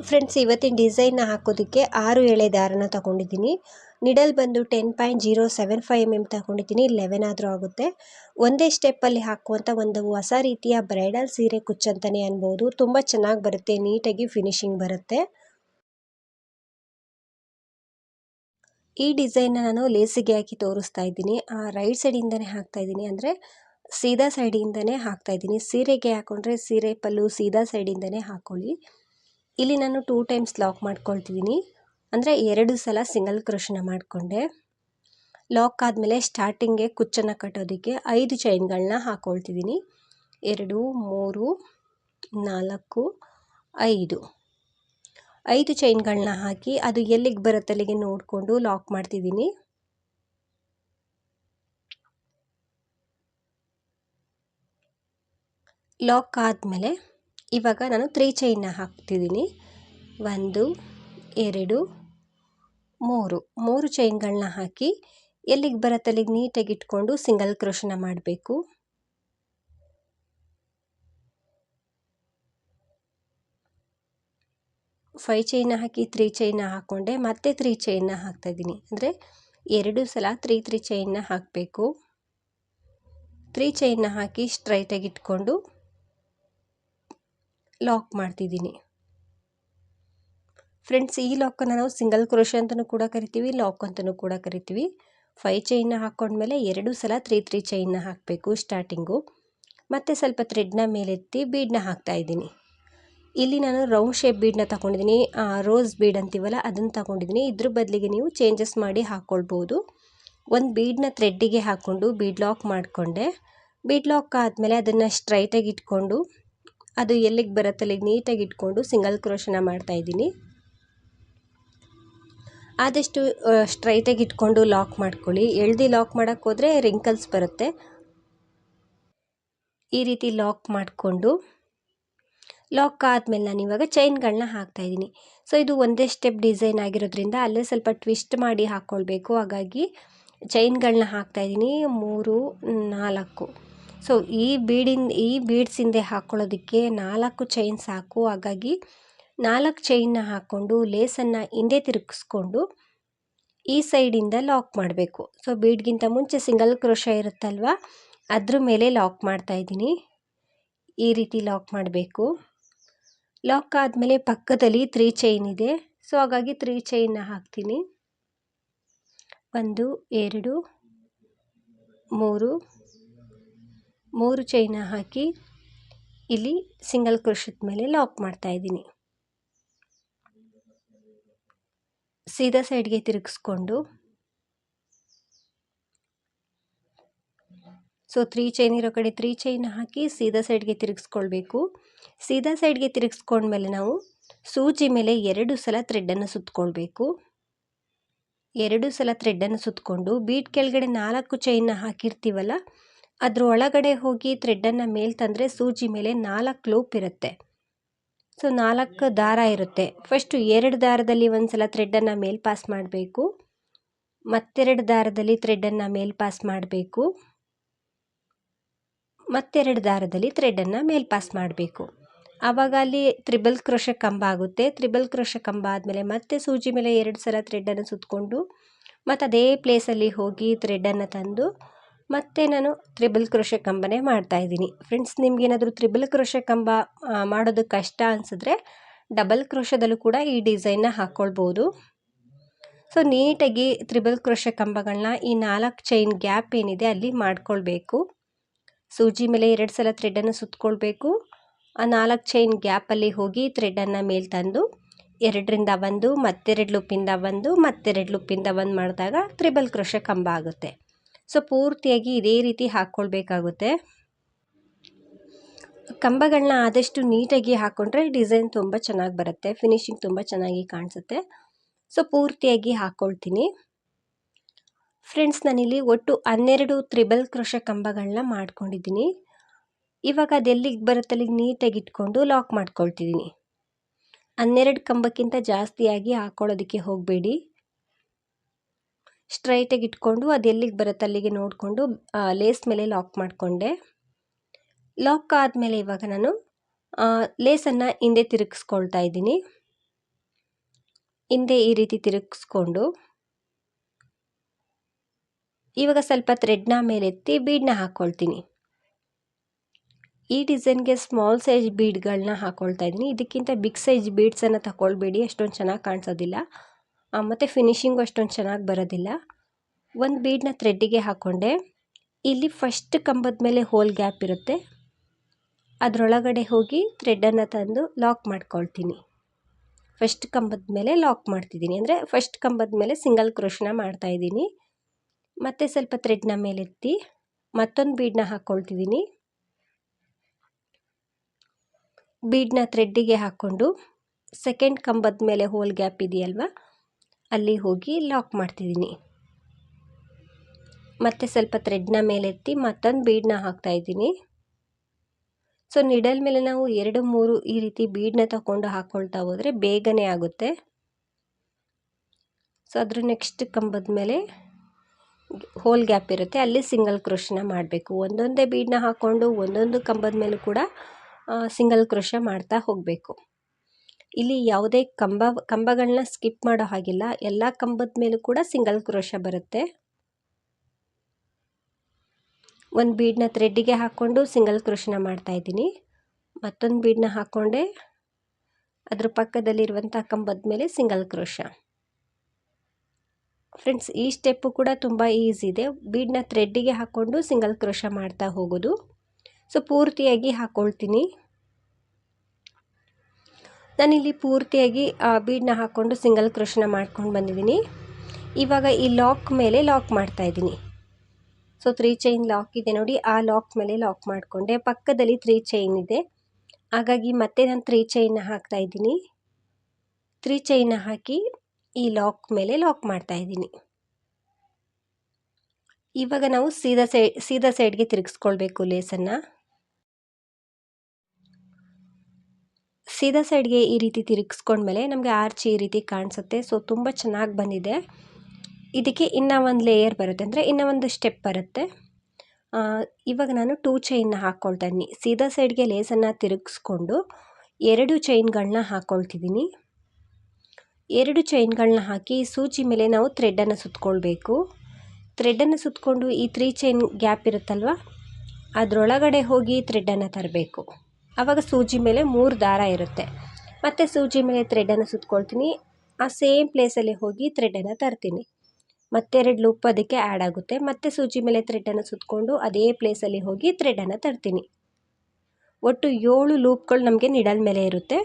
Friends, ಇವತ್ತಿನ ಡಿಸೈನ್ನ ಹಾಕೋದಕ್ಕೆ ಆರು ಎಳೆ ದಾರನ ತಗೊಂಡಿದ್ದೀನಿ. ನಿಡಲ್ ಬಂದು ten point zero seven five M M ತಗೊಂಡಿದ್ದೀನಿ. ಲೆವೆನ್ ಆದರೂ ಆಗುತ್ತೆ. ಒಂದೇ ಸ್ಟೆಪ್ಪಲ್ಲಿ ಹಾಕುವಂಥ ಒಂದು ಹೊಸ ರೀತಿಯ ಬ್ರೈಡಲ್ ಸೀರೆ ಕುಚ್ಚಂತಲೇ ಅನ್ಬೋದು. ತುಂಬ ಚೆನ್ನಾಗಿ ಬರುತ್ತೆ. ನೀಟಾಗಿ ಫಿನಿಶಿಂಗ್ ಬರುತ್ತೆ. ಈ ಡಿಸೈನ್ನ ನಾನು ಲೇಸಿಗೆ ಹಾಕಿ ತೋರಿಸ್ತಾ ಇದ್ದೀನಿ. ಆ ರೈಟ್ ಸೈಡಿಂದನೇ ಹಾಕ್ತಾ ಇದ್ದೀನಿ. ಅಂದರೆ ಸೀದಾ ಸೈಡಿಂದನೇ ಹಾಕ್ತಾ ಇದ್ದೀನಿ. ಸೀರೆಗೆ ಹಾಕೊಂಡ್ರೆ ಸೀರೆ ಪಲ್ಲು ಸೀದಾ ಸೈಡಿಂದನೇ ಹಾಕ್ಕೊಳ್ಳಿ ಇಲ್ಲಿ ನಾನು ಟೂ ಟೈಮ್ಸ್ ಲಾಕ್ ಮಾಡ್ಕೊಳ್ತಿದ್ದೀನಿ ಅಂದರೆ ಎರಡು ಸಲ ಸಿಂಗಲ್ ಕ್ರೋಶನ ಮಾಡಿಕೊಂಡೆ. ಲಾಕ್ ಆದಮೇಲೆ ಸ್ಟಾರ್ಟಿಂಗೆ ಕುಚ್ಚನ್ನು ಕಟ್ಟೋದಕ್ಕೆ ಐದು ಚೈನ್ಗಳನ್ನ ಹಾಕ್ಕೊಳ್ತಿದ್ದೀನಿ ಎರಡು, ಮೂರು, ನಾಲ್ಕು, ಐದು. ಐದು ಚೈನ್ಗಳನ್ನ ಹಾಕಿ ಅದು ಎಲ್ಲಿಗೆ ಬರುತ್ತೆ ಅಲ್ಲಿಗೆ ನೋಡಿಕೊಂಡು ಲಾಕ್ ಮಾಡ್ತಿದ್ದೀನಿ ಲಾಕ್ ಆದಮೇಲೆ ಇವಾಗ ನಾನು ತ್ರೀ ಚೈನ್ನ ಹಾಕ್ತಿದ್ದೀನಿ. ಒಂದು, ಎರಡು, ಮೂರು. ಮೂರು ಚೈನ್ಗಳನ್ನ ಹಾಕಿ ಎಲ್ಲಿಗೆ ಬರತ್ತೆ ಅಲ್ಲಿಗೆ ನೀಟಾಗಿ ಇಟ್ಕೊಂಡು ಸಿಂಗಲ್ ಕ್ರೋಶನ ಮಾಡಬೇಕು. ಫೈವ್ ಚೈನ ಹಾಕಿ ತ್ರೀ ಚೈನ ಹಾಕ್ಕೊಂಡೆ ಮತ್ತೆ ತ್ರೀ ಚೈನ್ನ ಹಾಕ್ತಾಯಿದ್ದೀನಿ ಅಂದರೆ ಎರಡು ಸಲ ತ್ರೀ ತ್ರೀ ಚೈನ್ನ ಹಾಕಬೇಕು. ತ್ರೀ ಚೈನ್ನ ಹಾಕಿ ಸ್ಟ್ರೈಟಾಗಿ ಇಟ್ಕೊಂಡು ಲಾಕ್ ಮಾಡ್ತಿದ್ದೀನಿ. ಫ್ರೆಂಡ್ಸ್ ಈ ಲಾಕನ್ನು ನಾವು ಸಿಂಗಲ್ ಕ್ರೋಶ ಅಂತಲೂ ಕೂಡ ಕರಿತೀವಿ ಲಾಕ್ ಅಂತಲೂ ಕೂಡ ಕರಿತೀವಿ. ಫೈ ಚೈನ್ನ ಹಾಕ್ಕೊಂಡ್ಮೇಲೆ ಎರಡು ಸಲ ತ್ರೀ ತ್ರೀ ಚೈನ್ನ ಹಾಕಬೇಕು ಸ್ಟಾರ್ಟಿಂಗು ಮತ್ತು ಸ್ವಲ್ಪ ಥ್ರೆಡ್ನ ಮೇಲೆತ್ತಿ ಬೀಡನ್ನ ಹಾಕ್ತಾಯಿದ್ದೀನಿ ಇಲ್ಲಿ ನಾನು ರೌಂಡ್ ಶೇಪ್ ಬೀಡನ್ನ ತಗೊಂಡಿದ್ದೀನಿ ರೋಸ್ ಬೀಡ್ ಅಂತೀವಲ್ಲ ಅದನ್ನು ತಗೊಂಡಿದ್ದೀನಿ. ಇದ್ರ ಬದಲಿಗೆ ನೀವು ಚೇಂಜಸ್ ಮಾಡಿ ಹಾಕ್ಕೊಳ್ಬೋದು ಒಂದು ಬೀಡನ್ನ ಥ್ರೆಡ್ಡಿಗೆ ಹಾಕ್ಕೊಂಡು ಬೀಡ್ ಲಾಕ್ ಮಾಡಿಕೊಂಡೆ. ಬೀಡ್ ಲಾಕ್ ಆದಮೇಲೆ ಅದನ್ನು ಸ್ಟ್ರೈಟಾಗಿ ಇಟ್ಕೊಂಡು ಅದು ಎಲ್ಲಿಗೆ ಬರುತ್ತೆ ಅಲ್ಲಿಗೆ ನೀಟಾಗಿ ಇಟ್ಕೊಂಡು ಸಿಂಗಲ್ ಕ್ರೋಶನ ಮಾಡ್ತಾಯಿದ್ದೀನಿ ಆದಷ್ಟು ಸ್ಟ್ರೈಟಾಗಿ ಇಟ್ಕೊಂಡು ಲಾಕ್ ಮಾಡ್ಕೊಳ್ಳಿ. ಎಳ್ದು ಲಾಕ್ ಮಾಡೋಕ್ಕೆ ಹೋದರೆ ರಿಂಕಲ್ಸ್ ಬರುತ್ತೆ. ಈ ರೀತಿ ಲಾಕ್ ಮಾಡಿಕೊಂಡು ಲಾಕ್ ಆದಮೇಲೆ ನಾನು ಇವಾಗ ಚೈನ್ಗಳನ್ನ ಹಾಕ್ತಾಯಿದ್ದೀನಿ ಸೊ ಇದು ಒಂದೇ ಸ್ಟೆಪ್ ಡಿಸೈನ್ ಆಗಿರೋದ್ರಿಂದ ಅಲ್ಲೇ ಸ್ವಲ್ಪ ಟ್ವಿಸ್ಟ್ ಮಾಡಿ ಹಾಕ್ಕೊಳ್ಬೇಕು ಹಾಗಾಗಿ ಚೈನ್ಗಳನ್ನ ಹಾಕ್ತಾಯಿದ್ದೀನಿ ಮೂರು, ನಾಲ್ಕು. ಸೊ ಈ ಬೀಡಿನ, ಈ ಬೀಡ್ಸ್ ಹಿಂದೆ ಹಾಕ್ಕೊಳ್ಳೋದಕ್ಕೆ ನಾಲ್ಕು ಚೈನ್ ಸಾಕು. ಹಾಗಾಗಿ ನಾಲ್ಕು ಚೈನ್ನ ಹಾಕ್ಕೊಂಡು ಲೇಸನ್ನು ಹಿಂದೆ ತಿರುಗಿಸ್ಕೊಂಡು ಈ ಸೈಡಿಂದ ಲಾಕ್ ಮಾಡಬೇಕು. ಸೊ ಬೀಡ್ಗಿಂತ ಮುಂಚೆ ಸಿಂಗಲ್ ಕ್ರೋಶ ಇರುತ್ತಲ್ವ? ಅದ್ರ ಮೇಲೆ ಲಾಕ್ ಮಾಡ್ತಾ ಇದ್ದೀನಿ. ಈ ರೀತಿ ಲಾಕ್ ಮಾಡಬೇಕು. ಲಾಕ್ ಆದಮೇಲೆ ಪಕ್ಕದಲ್ಲಿ ತ್ರೀ ಚೈನ್ ಇದೆ. ಸೊ ಹಾಗಾಗಿ ತ್ರೀ ಚೈನ್ನ ಹಾಕ್ತೀನಿ. ಒಂದು, ಎರಡು, ಮೂರು ಮೂರು ಚೈನ ಹಾಕಿ ಇಲ್ಲಿ ಸಿಂಗಲ್ ಕ್ರೋಶದ ಮೇಲೆ ಲಾಕ್ ಮಾಡ್ತಾ ಇದ್ದೀನಿ. ಸೀದಾ ಸೈಡ್ಗೆ ತಿರುಗಿಸ್ಕೊಂಡು ಸೊ ತ್ರೀ ಚೈನ್ ಇರೋ ಕಡೆ ತ್ರೀ ಚೈನ್ ಹಾಕಿ ಸೀದಾ ಸೈಡ್ಗೆ ತಿರುಗಿಸ್ಕೊಳ್ಬೇಕು. ಸೀದಾ ಸೈಡ್ಗೆ ತಿರುಗಿಸ್ಕೊಂಡ್ಮೇಲೆ ನಾವು ಸೂಜಿ ಮೇಲೆ ಎರಡು ಸಲ ಥ್ರೆಡ್ಡನ್ನು ಸುತ್ತಕೊಳ್ಬೇಕು ಎರಡು ಸಲ ಥ್ರೆಡ್ಡನ್ನು ಸುತ್ತಕೊಂಡು ಬೀಟ್ ಕೆಳಗಡೆ ನಾಲ್ಕು ಚೈನ್ನ ಹಾಕಿರ್ತೀವಲ್ಲ ಅದ್ರ ಒಳಗಡೆ ಹೋಗಿ ಥ್ರೆಡ್ಡನ್ನು ಮೇಲೆ ತಂದರೆ ಸೂಜಿ ಮೇಲೆ ನಾಲ್ಕು ಲೂಪ್ ಇರುತ್ತೆ. ಸೊ, ನಾಲ್ಕು ದಾರ ಇರುತ್ತೆ. ಫಸ್ಟು ಎರಡು ದಾರದಲ್ಲಿ ಒಂದು ಸಲ ಥ್ರೆಡ್ಡನ್ನು ಮೇಲ್ ಪಾಸ್ ಮಾಡಬೇಕು. ಮತ್ತೆರಡು ದಾರದಲ್ಲಿ ಥ್ರೆಡ್ಡನ್ನು ಮೇಲ್ ಪಾಸ್ ಮಾಡಬೇಕು. ಮತ್ತೆರಡು ದಾರದಲ್ಲಿ ಥ್ರೆಡ್ಡನ್ನು ಮೇಲ್ ಪಾಸ್ ಮಾಡಬೇಕು. ಆವಾಗ ಅಲ್ಲಿ ತ್ರಿಬಲ್ ಕ್ರೋಶ ಕಂಬ ಆಗುತ್ತೆ. ತ್ರಿಬಲ್ ಕ್ರೋಶ ಕಂಬ ಆದಮೇಲೆ ಮತ್ತೆ ಸೂಜಿ ಮೇಲೆ ಎರಡು ಸಲ ಥ್ರೆಡ್ಡನ್ನು ಸುತ್ತಕೊಂಡು ಮತ್ತು ಅದೇ ಪ್ಲೇಸಲ್ಲಿ ಹೋಗಿ ಥ್ರೆಡ್ಡನ್ನು ತಂದು ಮತ್ತೆ ನಾನು ತ್ರಿಬಲ್ ಕ್ರೋಶ ಕಂಬನೇ ಮಾಡ್ತಾಯಿದ್ದೀನಿ ಫ್ರೆಂಡ್ಸ್ ನಿಮ್ಗೇನಾದರೂ ತ್ರಿಬಲ್ ಕ್ರೋಶ ಕಂಬ ಮಾಡೋದು ಕಷ್ಟ ಅನಿಸಿದ್ರೆ ಡಬಲ್ ಕ್ರೋಶದಲ್ಲೂ ಕೂಡ ಈ ಡಿಸೈನ್ನ ಹಾಕ್ಕೊಳ್ಬೋದು ಸೊ ನೀಟಾಗಿ ತ್ರಿಬಲ್ ಕ್ರೋಶ ಕಂಬಗಳನ್ನ ಈ ನಾಲ್ಕು ಚೈನ್ ಗ್ಯಾಪ್ ಏನಿದೆ ಅಲ್ಲಿ ಮಾಡ್ಕೊಳ್ಬೇಕು. ಸೂಜಿ ಮೇಲೆ ಎರಡು ಸಲ ಥ್ರೆಡನ್ನು ಸುತ್ತಕೊಳ್ಬೇಕು ಆ ನಾಲ್ಕು ಚೈನ್ ಗ್ಯಾಪಲ್ಲಿ ಹೋಗಿ ಥ್ರೆಡನ್ನು ಮೇಲೆ ತಂದು, ಎರಡರಿಂದ ಒಂದು, ಮತ್ತೆರಡು ಲುಪ್ಪಿಂದ ಒಂದು, ಮತ್ತೆರಡು ಲುಪ್ಪಿಂದ ಒಂದು ಮಾಡಿದಾಗ ತ್ರಿಬಲ್ ಕ್ರೋಶ ಕಂಬ ಆಗುತ್ತೆ. ಸೊ ಪೂರ್ತಿಯಾಗಿ ಇದೇ ರೀತಿ ಹಾಕ್ಕೊಳ್ಬೇಕಾಗುತ್ತೆ. ಕಂಬಗಳನ್ನ ಆದಷ್ಟು ನೀಟಾಗಿ ಹಾಕ್ಕೊಂಡ್ರೆ ಡಿಸೈನ್ ತುಂಬ ಚೆನ್ನಾಗಿ ಬರುತ್ತೆ, ಫಿನಿಶಿಂಗ್ ತುಂಬ ಚೆನ್ನಾಗಿ ಕಾಣಿಸುತ್ತೆ. ಸೊ ಪೂರ್ತಿಯಾಗಿ ಹಾಕ್ಕೊಳ್ತೀನಿ ಫ್ರೆಂಡ್ಸ್ ನಾನಿಲ್ಲಿ ಒಟ್ಟು ಹನ್ನೆರಡು ತ್ರಿಬಲ್ ಕ್ರೋಶ ಕಂಬಗಳನ್ನ ಮಾಡ್ಕೊಂಡಿದ್ದೀನಿ. ಇವಾಗ ಅದೆಲ್ಲಿಗೆ ಬರುತ್ತೆ ಅಲ್ಲಿಗೆ ನೀಟಾಗಿ ಇಟ್ಕೊಂಡು ಲಾಕ್ ಮಾಡ್ಕೊಳ್ತಿದ್ದೀನಿ. ಹನ್ನೆರಡು ಕಂಬಕ್ಕಿಂತ ಜಾಸ್ತಿಯಾಗಿ ಹಾಕ್ಕೊಳ್ಳೋದಕ್ಕೆ ಹೋಗಬೇಡಿ. ಸ್ಟ್ರೈಟಾಗಿ ಇಟ್ಕೊಂಡು ಅದು ಎಲ್ಲಿಗೆ ಬರುತ್ತೆ ಅಲ್ಲಿಗೆ ನೋಡಿಕೊಂಡು ಲೇಸ್ ಮೇಲೆ ಲಾಕ್ ಮಾಡಿಕೊಂಡೆ. ಲಾಕ್ ಆದಮೇಲೆ ಇವಾಗ ನಾನು ಲೇಸನ್ನು ಹಿಂದೆ ತಿರುಗಿಸ್ಕೊಳ್ತಾ ಇದ್ದೀನಿ. ಹಿಂದೆ ಈ ರೀತಿ ತಿರುಗಿಸ್ಕೊಂಡು, ಇವಾಗ ಸ್ವಲ್ಪ ಥ್ರೆಡ್ನ ಮೇಲೆತ್ತಿ ಬೀಡನ್ನ ಹಾಕ್ಕೊಳ್ತೀನಿ ಈ ಡಿಸೈನ್ಗೆ ಸ್ಮಾಲ್ ಸೈಜ್ ಬೀಡ್ಗಳನ್ನ ಹಾಕ್ಕೊಳ್ತಾ ಇದ್ದೀನಿ. ಇದಕ್ಕಿಂತ ಬಿಗ್ ಸೈಜ್ ಬೀಡ್ಸನ್ನು ತಗೊಳ್ಬೇಡಿ, ಅಷ್ಟೊಂದು ಚೆನ್ನಾಗಿ ಕಾಣಿಸೋದಿಲ್ಲ. ಮತ್ತು ಫಿನಿಶಿಂಗು ಅಷ್ಟೊಂದು ಚೆನ್ನಾಗಿ ಬರೋದಿಲ್ಲ. ಒಂದು ಬೀಡನ್ನ ಥ್ರೆಡ್ಡಿಗೆ ಹಾಕ್ಕೊಂಡೆ ಇಲ್ಲಿ ಫಸ್ಟ್ ಕಂಬದ ಮೇಲೆ ಹೋಲ್ ಗ್ಯಾಪ್ ಇರುತ್ತೆ. ಅದರೊಳಗಡೆ ಹೋಗಿ ಥ್ರೆಡ್ಡನ್ನು ತಂದು ಲಾಕ್ ಮಾಡ್ಕೊಳ್ತೀನಿ. ಫಸ್ಟ್ ಕಂಬದ ಮೇಲೆ ಲಾಕ್ ಮಾಡ್ತಿದ್ದೀನಿ. ಅಂದರೆ ಫಸ್ಟ್ ಕಂಬದ ಮೇಲೆ ಸಿಂಗಲ್ ಕ್ರೋಶನ ಮಾಡ್ತಾಯಿದ್ದೀನಿ ಮತ್ತು ಸ್ವಲ್ಪ ಥ್ರೆಡ್ನ ಮೇಲೆತ್ತಿ ಮತ್ತೊಂದು ಬೀಡನ್ನ ಹಾಕ್ಕೊಳ್ತಿದ್ದೀನಿ ಬೀಡನ್ನ ಥ್ರೆಡ್ಡಿಗೆ ಹಾಕ್ಕೊಂಡು ಸೆಕೆಂಡ್ ಕಂಬದ ಮೇಲೆ ಹೋಲ್ ಗ್ಯಾಪ್ ಇದೆಯಲ್ವ? ಅಲ್ಲಿ ಹೋಗಿ ಲಾಕ್ ಮಾಡ್ತಿದ್ದೀನಿ ಮತ್ತು ಸ್ವಲ್ಪ ಥ್ರೆಡ್ನ ಮೇಲೆತ್ತಿ ಮತ್ತೊಂದು ಬೀಡನ್ನ ಹಾಕ್ತಾಯಿದ್ದೀನಿ ಸೊ ನಿಡಲ್ ಮೇಲೆ ನಾವು ಎರಡು, ಮೂರು ಈ ರೀತಿ ಬೀಡನ್ನ ತಗೊಂಡು ಹಾಕ್ಕೊಳ್ತಾ ಹೋದರೆ ಬೇಗನೆ ಆಗುತ್ತೆ. ಸೊ ಅದ್ರ ನೆಕ್ಸ್ಟ್ ಕಂಬದ ಮೇಲೆ ಹೋಲ್ ಗ್ಯಾಪ್ ಇರುತ್ತೆ. ಅಲ್ಲಿ ಸಿಂಗಲ್ ಕ್ರೋಶನ ಮಾಡಬೇಕು. ಒಂದೊಂದೇ ಬೀಡನ್ನ ಹಾಕ್ಕೊಂಡು ಒಂದೊಂದು ಕಂಬದ ಮೇಲೂ ಕೂಡ ಸಿಂಗಲ್ ಕ್ರೋಶ ಮಾಡ್ತಾ ಹೋಗಬೇಕು. ಇಲ್ಲಿ ಯಾವುದೇ ಕಂಬ ಕಂಬಗಳನ್ನ ಸ್ಕಿಪ್ ಮಾಡೋ ಹಾಗಿಲ್ಲ. ಎಲ್ಲ ಕಂಬದ ಮೇಲೂ ಕೂಡ ಸಿಂಗಲ್ ಕ್ರೋಶ ಬರುತ್ತೆ. ಒಂದು ಬೀಡನ್ನ ಥ್ರೆಡ್ಡಿಗೆ ಹಾಕ್ಕೊಂಡು ಸಿಂಗಲ್ ಕ್ರೋಶನ ಮಾಡ್ತಾಯಿದ್ದೀನಿ ಮತ್ತೊಂದು ಬೀಡನ್ನ ಹಾಕ್ಕೊಂಡೆ ಅದ್ರ ಪಕ್ಕದಲ್ಲಿರುವಂಥ ಕಂಬದ ಮೇಲೆ ಸಿಂಗಲ್ ಕ್ರೋಶ ಫ್ರೆಂಡ್ಸ್ ಈ ಸ್ಟೆಪ್ಪು ಕೂಡ ತುಂಬ ಈಸಿ ಇದೆ. ಬೀಡನ್ನ ಥ್ರೆಡ್ಡಿಗೆ ಹಾಕ್ಕೊಂಡು ಸಿಂಗಲ್ ಕ್ರೋಶ ಮಾಡ್ತಾ ಹೋಗೋದು. ಸೊ ಪೂರ್ತಿಯಾಗಿ ಹಾಕ್ಕೊಳ್ತೀನಿ ನಾನಿಲ್ಲಿ ಪೂರ್ತಿಯಾಗಿ ಬೀಡನ್ನ ಹಾಕ್ಕೊಂಡು ಸಿಂಗಲ್ ಕ್ರೋಶನ ಮಾಡ್ಕೊಂಡು ಬಂದಿದ್ದೀನಿ. ಇವಾಗ ಈ ಲಾಕ್ ಮೇಲೆ ಲಾಕ್ ಮಾಡ್ತಾ ಇದ್ದೀನಿ. ಸೊ ತ್ರೀ ಚೈನ್ ಲಾಕ್ ಇದೆ ನೋಡಿ. ಆ ಲಾಕ್ ಮೇಲೆ ಲಾಕ್ ಮಾಡಿಕೊಂಡೆ. ಪಕ್ಕದಲ್ಲಿ ತ್ರೀ ಚೈನ್ ಇದೆ. ಹಾಗಾಗಿ ಮತ್ತೆ ನಾನು ತ್ರೀ ಚೈನ್ನ ಹಾಕ್ತಾ ಇದ್ದೀನಿ. ತ್ರೀ ಚೈನ್ನ ಹಾಕಿ ಈ ಲಾಕ್ ಮೇಲೆ ಲಾಕ್ ಮಾಡ್ತಾ ಇದ್ದೀನಿ. ಇವಾಗ ನಾವು ಸೀದಾ ಸೈಡ್ ಸೀದಾ ಸೈಡ್ಗೆ ತಿರುಗಿಸ್ಕೊಳ್ಬೇಕು ಲೇಸನ್ನು ಸೀದಾ ಸೈಡ್ಗೆ ಈ ರೀತಿ ತಿರುಗಿಸ್ಕೊಂಡ್ಮೇಲೆ ನಮಗೆ ಆರ್ಚಿ ಈ ರೀತಿ ಕಾಣಿಸುತ್ತೆ. ಸೊ ತುಂಬ ಚೆನ್ನಾಗಿ ಬಂದಿದೆ. ಇದಕ್ಕೆ ಇನ್ನೂ ಒಂದು ಲೇಯರ್ ಬರುತ್ತೆ. ಅಂದರೆ ಇನ್ನೂ ಒಂದು ಸ್ಟೆಪ್ ಬರುತ್ತೆ. ಇವಾಗ ನಾನು ಟೂ ಚೈನ್ನ ಹಾಕ್ಕೊಳ್ತಾ ಇದ್ದೀನಿ ಸೀದಾ ಸೈಡ್ಗೆ ಲೇಸನ್ನು ತಿರುಗಿಸ್ಕೊಂಡು ಎರಡು ಚೈನ್ಗಳನ್ನ ಹಾಕ್ಕೊಳ್ತಿದ್ದೀನಿ ಎರಡು ಚೈನ್ಗಳನ್ನ ಹಾಕಿ ಸೂಚಿ ಮೇಲೆ ನಾವು ಥ್ರೆಡ್ಡನ್ನು ಸುತ್ತಕೊಳ್ಬೇಕು ಥ್ರೆಡ್ಡನ್ನು ಸುತ್ತಕೊಂಡು ಈ ತ್ರೀ ಚೈನ್ ಗ್ಯಾಪ್ ಇರುತ್ತಲ್ವ? ಅದರೊಳಗಡೆ ಹೋಗಿ ಥ್ರೆಡ್ಡನ್ನು ತರಬೇಕು. ಆವಾಗ ಸೂಜಿ ಮೇಲೆ ಮೂರು ದಾರ ಇರುತ್ತೆ. ಮತ್ತು ಸೂಜಿ ಮೇಲೆ ಥ್ರೆಡನ್ನು ಸುತ್ಕೊಳ್ತೀನಿ. ಆ ಸೇಮ್ ಪ್ಲೇಸಲ್ಲಿ ಹೋಗಿ ಥ್ರೆಡನ್ನು ತರ್ತೀನಿ. ಮತ್ತೆರಡು ಲೂಪ್ ಅದಕ್ಕೆ ಆ್ಯಡ್ ಆಗುತ್ತೆ. ಮತ್ತೆ ಸೂಜಿ ಮೇಲೆ ಥ್ರೆಡನ್ನು ಸುತ್ತಕೊಂಡು ಅದೇ ಪ್ಲೇಸಲ್ಲಿ ಹೋಗಿ ಥ್ರೆಡನ್ನು ತರ್ತೀನಿ. ಒಟ್ಟು ಏಳು ಲೂಪ್ಗಳು ನಮಗೆ ನಿಡಲ್ ಮೇಲೆ ಇರುತ್ತೆ.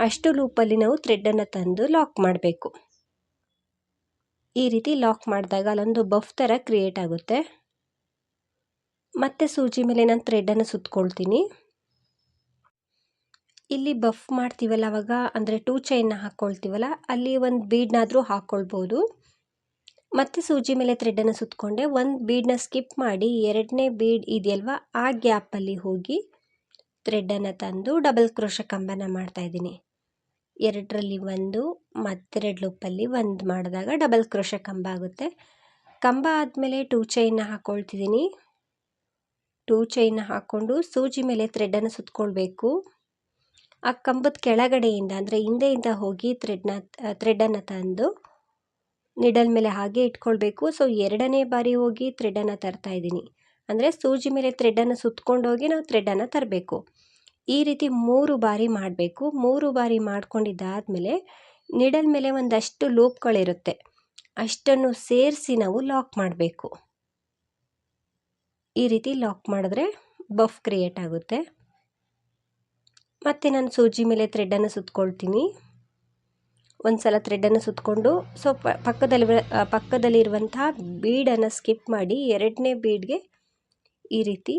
ಅಷ್ಟು ಲೂಪಲ್ಲಿ ನಾವು ಥ್ರೆಡನ್ನು ತಂದು ಲಾಕ್ ಮಾಡಬೇಕು. ಈ ರೀತಿ ಲಾಕ್ ಮಾಡಿದಾಗ ಅಲ್ಲೊಂದು ಬಫ್ ಥರ ಕ್ರಿಯೇಟ್ ಆಗುತ್ತೆ. ಮತ್ತೆ ಸೂಜಿ ಮೇಲೆ ನಾನು ಥ್ರೆಡನ್ನು ಸುತ್ಕೊಳ್ತೀನಿ. ಇಲ್ಲಿ ಬಫ್ ಮಾಡ್ತೀವಲ್ಲ ಅವಾಗ, ಅಂದರೆ ಟೂ ಚೈನ್ನ ಹಾಕ್ಕೊಳ್ತೀವಲ್ಲ ಅಲ್ಲಿ ಒಂದು ಬೀಡ್ನಾದರೂ ಹಾಕ್ಕೊಳ್ಬೋದು ಮತ್ತೆ ಸೂಜಿ ಮೇಲೆ ಥ್ರೆಡ್ಡನ್ನು ಸುತ್ತಕೊಂಡೆ ಒಂದು ಬೀಡನ್ನ ಸ್ಕಿಪ್ ಮಾಡಿ, ಎರಡನೇ ಬೀಡ್ ಇದೆಯಲ್ವ, ಆ ಗ್ಯಾಪಲ್ಲಿ ಹೋಗಿ ಥ್ರೆಡ್ಡನ್ನು ತಂದು ಡಬಲ್ ಕ್ರೋಶ ಕಂಬನ ಮಾಡ್ತಾಯಿದ್ದೀನಿ ಎರಡರಲ್ಲಿ ಒಂದು ಮತ್ತೆರಡು ಲೂಪಲ್ಲಿ ಒಂದು ಮಾಡಿದಾಗ ಡಬಲ್ ಕ್ರೋಶ ಕಂಬ ಆಗುತ್ತೆ. ಕಂಬ ಆದಮೇಲೆ ಟೂ ಚೈನ್ನ ಹಾಕ್ಕೊಳ್ತಿದ್ದೀನಿ ಟೂ ಚೈನ್ನ ಹಾಕ್ಕೊಂಡು ಸೂಜಿ ಮೇಲೆ ಥ್ರೆಡ್ಡನ್ನು ಸುತ್ತಕೊಳ್ಬೇಕು ಆ ಕಂಬದ ಕೆಳಗಡೆಯಿಂದ, ಅಂದರೆ ಹಿಂದೆಯಿಂದ ಹೋಗಿ ಥ್ರೆಡ್ನ ಥ್ರೆಡ್ಡನ್ನು ತಂದು ನಿಡಲ್ ಮೇಲೆ ಹಾಗೆ ಇಟ್ಕೊಳ್ಬೇಕು. ಸೊ ಎರಡನೇ ಬಾರಿ ಹೋಗಿ ಥ್ರೆಡ್ಡನ್ನು ತರ್ತಾ ಇದ್ದೀನಿ. ಅಂದರೆ ಸೂಜಿ ಮೇಲೆ ಥ್ರೆಡ್ಡನ್ನು ಸುತ್ತಕೊಂಡೋಗಿ ನಾವು ಥ್ರೆಡ್ಡನ್ನು ತರಬೇಕು. ಈ ರೀತಿ ಮೂರು ಬಾರಿ ಮಾಡಬೇಕು. ಮೂರು ಬಾರಿ ಮಾಡ್ಕೊಂಡಿದ್ದಾದಮೇಲೆ ನಿಡಲ್ ಮೇಲೆ ಒಂದಷ್ಟು ಲೂಪ್ಗಳಿರುತ್ತೆ ಅಷ್ಟನ್ನು ಸೇರಿಸಿ ನಾವು ಲಾಕ್ ಮಾಡಬೇಕು. ಈ ರೀತಿ ಲಾಕ್ ಮಾಡಿದ್ರೆ ಬಫ್ ಕ್ರಿಯೇಟ್ ಆಗುತ್ತೆ. ಮತ್ತು ನಾನು ಸೂಜಿ ಮೇಲೆ ಥ್ರೆಡ್ಡನ್ನು ಸುತ್ಕೊಳ್ತೀನಿ. ಒಂದು ಸಲ ಥ್ರೆಡ್ಡನ್ನು ಸುತ್ತಕೊಂಡು ಸೊ ಪಕ್ಕದಲ್ಲಿ ಪಕ್ಕದಲ್ಲಿರುವಂತಹ ಬೀಡನ್ನು ಸ್ಕಿಪ್ ಮಾಡಿ, ಎರಡನೇ ಬೀಡ್ಗೆ ಈ ರೀತಿ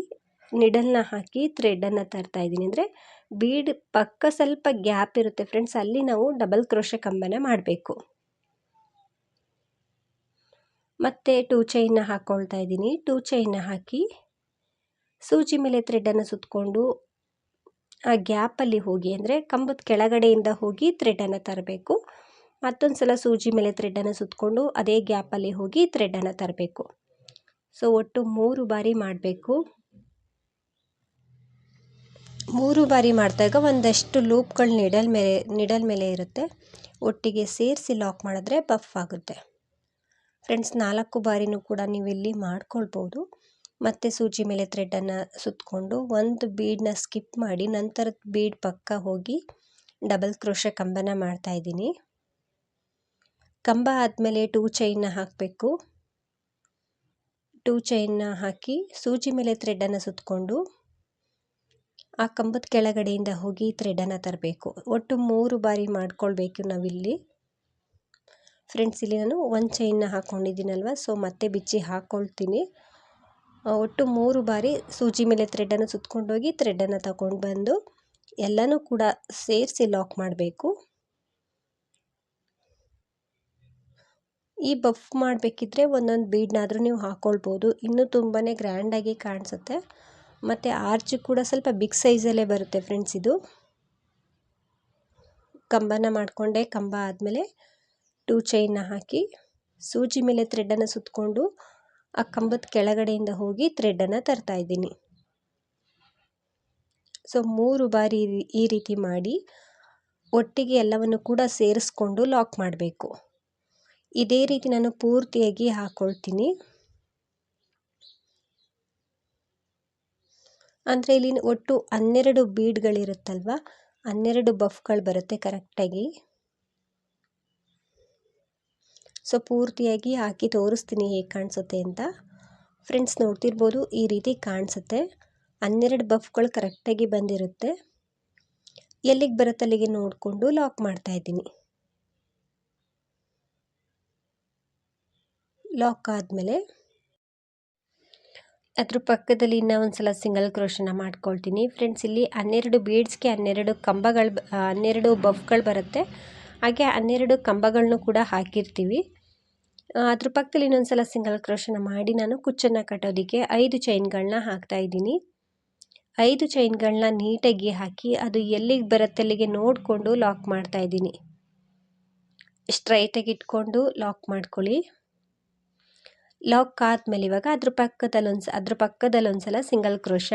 ನಿಡಲ್ನ ಹಾಕಿ ಥ್ರೆಡ್ಡನ್ನು ತರ್ತಾ ಇದ್ದೀನಿ. ಅಂದರೆ ಬೀಡ್ ಪಕ್ಕ ಸ್ವಲ್ಪ ಗ್ಯಾಪ್ ಇರುತ್ತೆ ಫ್ರೆಂಡ್ಸ್ ಅಲ್ಲಿ ನಾವು ಡಬಲ್ ಕ್ರೋಶ ಕಂಬನ ಮಾಡಬೇಕು. ಮತ್ತು ಟೂ ಚೈನ್ನ ಹಾಕ್ಕೊಳ್ತಾ ಇದ್ದೀನಿ. ಟೂ ಚೈನ್ನ ಹಾಕಿ ಸೂಜಿ ಮೇಲೆ ಥ್ರೆಡ್ಡನ್ನು ಸುತ್ತಕೊಂಡು ಆ ಗ್ಯಾಪಲ್ಲಿ ಹೋಗಿ ಅಂದರೆ ಕಂಬದ ಕೆಳಗಡೆಯಿಂದ ಹೋಗಿ ಥ್ರೆಡ್ಡನ್ನು ತರಬೇಕು. ಮತ್ತೊಂದು ಸಲ ಸೂಜಿ ಮೇಲೆ ಥ್ರೆಡ್ಡನ್ನು ಸುತ್ತಕೊಂಡು ಅದೇ ಗ್ಯಾಪಲ್ಲಿ ಹೋಗಿ ಥ್ರೆಡ್ಡನ್ನು ತರಬೇಕು. ಸೊ ಒಟ್ಟು ಮೂರು ಬಾರಿ ಮಾಡಬೇಕು. ಮೂರು ಬಾರಿ ಮಾಡಿದಾಗ ಒಂದಷ್ಟು ಲೂಪ್ಗಳು ನಿಡಲ್ ಮೇಲೆ ನಿಡಲ್ ಮೇಲೆ ಇರುತ್ತೆ. ಒಟ್ಟಿಗೆ ಸೇರಿಸಿ ಲಾಕ್ ಮಾಡಿದ್ರೆ ಬಫ್ ಆಗುತ್ತೆ. ಫ್ರೆಂಡ್ಸ್ ನಾಲ್ಕು ಬಾರಿನೂ ಕೂಡ ನೀವು ಇಲ್ಲಿ ಮಾಡ್ಕೊಳ್ಬೋದು. ಮತ್ತೆ ಸೂಜಿ ಮೇಲೆ ಥ್ರೆಡನ್ನು ಸುತ್ತಕೊಂಡು ಒಂದು ಬೀಡನ್ನ ಸ್ಕಿಪ್ ಮಾಡಿ ನಂತರದ ಬೀಡ್ ಪಕ್ಕ ಹೋಗಿ ಡಬಲ್ ಕ್ರೋಶ ಕಂಬನ ಮಾಡ್ತಾಯಿದ್ದೀನಿ ಕಂಬ ಆದಮೇಲೆ ಟೂ ಚೈನ್ನ ಹಾಕಬೇಕು. ಟೂ ಚೈನ್ನ ಹಾಕಿ ಸೂಜಿ ಮೇಲೆ ಥ್ರೆಡ್ಡನ್ನು ಸುತ್ತಕೊಂಡು ಆ ಕಂಬದ ಕೆಳಗಡೆಯಿಂದ ಹೋಗಿ ಥ್ರೆಡನ್ನು ತರಬೇಕು. ಒಟ್ಟು ಮೂರು ಬಾರಿ ಮಾಡ್ಕೊಳ್ಬೇಕು ನಾವಿಲ್ಲಿ. ಫ್ರೆಂಡ್ಸ್ ಇಲ್ಲಿ ನಾನು ಒಂದು ಚೈನ್ನ ಹಾಕ್ಕೊಂಡಿದ್ದೀನಲ್ವ ಸೊ ಮತ್ತೆ ಬಿಚ್ಚಿ ಹಾಕ್ಕೊಳ್ತೀನಿ ಒಟ್ಟು ಮೂರು ಬಾರಿ ಸೂಜಿ ಮೇಲೆ ಥ್ರೆಡನ್ನು ಸುತ್ಕೊಂಡೋಗಿ ಥ್ರೆಡ್ಡನ್ನು ತಗೊಂಡು ಬಂದು ಎಲ್ಲನೂ ಕೂಡ ಸೇರಿಸಿ ಲಾಕ್ ಮಾಡಬೇಕು. ಈ ಬಫ್ ಮಾಡಬೇಕಿದ್ರೆ ಒಂದೊಂದು ಬೀಡ್ನಾದರೂ ನೀವು ಹಾಕ್ಕೊಳ್ಬೋದು ಇನ್ನೂ ತುಂಬಾ ಗ್ರ್ಯಾಂಡಾಗಿ ಕಾಣಿಸುತ್ತೆ. ಮತ್ತು ಆರ್ಚ್ ಕೂಡ ಸ್ವಲ್ಪ ಬಿಗ್ ಸೈಜಲ್ಲೇ ಬರುತ್ತೆ ಫ್ರೆಂಡ್ಸ್ ಇದು. ಕಂಬನ ಮಾಡಿಕೊಂಡೆ, ಕಂಬ ಆದಮೇಲೆ ಟೂ ಚೈನ್ನ ಹಾಕಿ ಸೂಜಿ ಮೇಲೆ ಥ್ರೆಡನ್ನು ಸುತ್ತಕೊಂಡು ಆ ಕಂಬದ ಕೆಳಗಡೆಯಿಂದ ಹೋಗಿ ಥ್ರೆಡ್ಡನ್ನು ತರ್ತಾ ಇದ್ದೀನಿ. ಸೊ ಮೂರು ಬಾರಿ ಈ ರೀತಿ ಮಾಡಿ ಒಟ್ಟಿಗೆ ಎಲ್ಲವನ್ನು ಕೂಡ ಸೇರಿಸ್ಕೊಂಡು ಲಾಕ್ ಮಾಡಬೇಕು. ಇದೇ ರೀತಿ ನಾನು ಪೂರ್ತಿಯಾಗಿ ಹಾಕ್ಕೊಳ್ತೀನಿ ಅಂದರೆ ಇಲ್ಲಿ ಒಟ್ಟು ಹನ್ನೆರಡು ಬೀಡ್ಗಳಿರುತ್ತಲ್ವ? ಹನ್ನೆರಡು ಬಫ್ಗಳು ಬರುತ್ತೆ ಕರೆಕ್ಟಾಗಿ ಸೊ ಪೂರ್ತಿಯಾಗಿ ಹಾಕಿ ತೋರಿಸ್ತೀನಿ ಹೇಗೆ ಕಾಣಿಸುತ್ತೆ ಅಂತ. ಫ್ರೆಂಡ್ಸ್ ನೋಡ್ತಿರ್ಬೋದು ಈ ರೀತಿ ಕಾಣಿಸುತ್ತೆ. ಹನ್ನೆರಡು ಬಫ್ಗಳು ಕರೆಕ್ಟಾಗಿ ಬಂದಿರುತ್ತೆ. ಎಲ್ಲಿಗೆ ಬರುತ್ತೆ ಅಲ್ಲಿಗೆ ನೋಡಿಕೊಂಡು ಲಾಕ್ ಮಾಡ್ತಾ ಇದ್ದೀನಿ. ಲಾಕ್ ಆದಮೇಲೆ ಅದ್ರ ಪಕ್ಕದಲ್ಲಿ ಇನ್ನೂ ಒಂದು ಸಲ ಸಿಂಗಲ್ ಕ್ರೋಶನ ಮಾಡ್ಕೊಳ್ತೀನಿ. ಫ್ರೆಂಡ್ಸ್ ಇಲ್ಲಿ ಹನ್ನೆರಡು ಬೀಡ್ಸ್ಗೆ ಹನ್ನೆರಡು ಕಂಬಗಳು, ಹನ್ನೆರಡು ಬಫ್ಗಳು ಬರುತ್ತೆ. ಹಾಗೆ ಹನ್ನೆರಡು ಕಂಬಗಳನ್ನು ಕೂಡ ಹಾಕಿರ್ತೀವಿ. ಅದ್ರ ಪಕ್ಕದಲ್ಲಿ ಇನ್ನೊಂದ್ಸಲ ಸಿಂಗಲ್ ಕ್ರೋಶನ ಮಾಡಿ ನಾನು ಕುಚ್ಚನ್ನು ಕಟ್ಟೋದಕ್ಕೆ ಐದು ಚೈನ್ಗಳನ್ನ ಹಾಕ್ತಾ ಇದ್ದೀನಿ. ಐದು ಚೈನ್ಗಳನ್ನ ನೀಟಾಗಿ ಹಾಕಿ ಅದು ಎಲ್ಲಿಗೆ ಬರುತ್ತೆ ಅಲ್ಲಿಗೆ ನೋಡಿಕೊಂಡು ಲಾಕ್ ಮಾಡ್ತಾ ಇದ್ದೀನಿ. ಸ್ಟ್ರೈಟಾಗಿ ಇಟ್ಕೊಂಡು ಲಾಕ್ ಮಾಡ್ಕೊಳ್ಳಿ. ಲಾಕ್ ಆದಮೇಲೆ ಇವಾಗ ಅದ್ರ ಪಕ್ಕದಲ್ಲೊಂದು ಅದ್ರ ಪಕ್ಕದಲ್ಲಿ ಒಂದು ಸಲ ಸಿಂಗಲ್ ಕ್ರೋಶ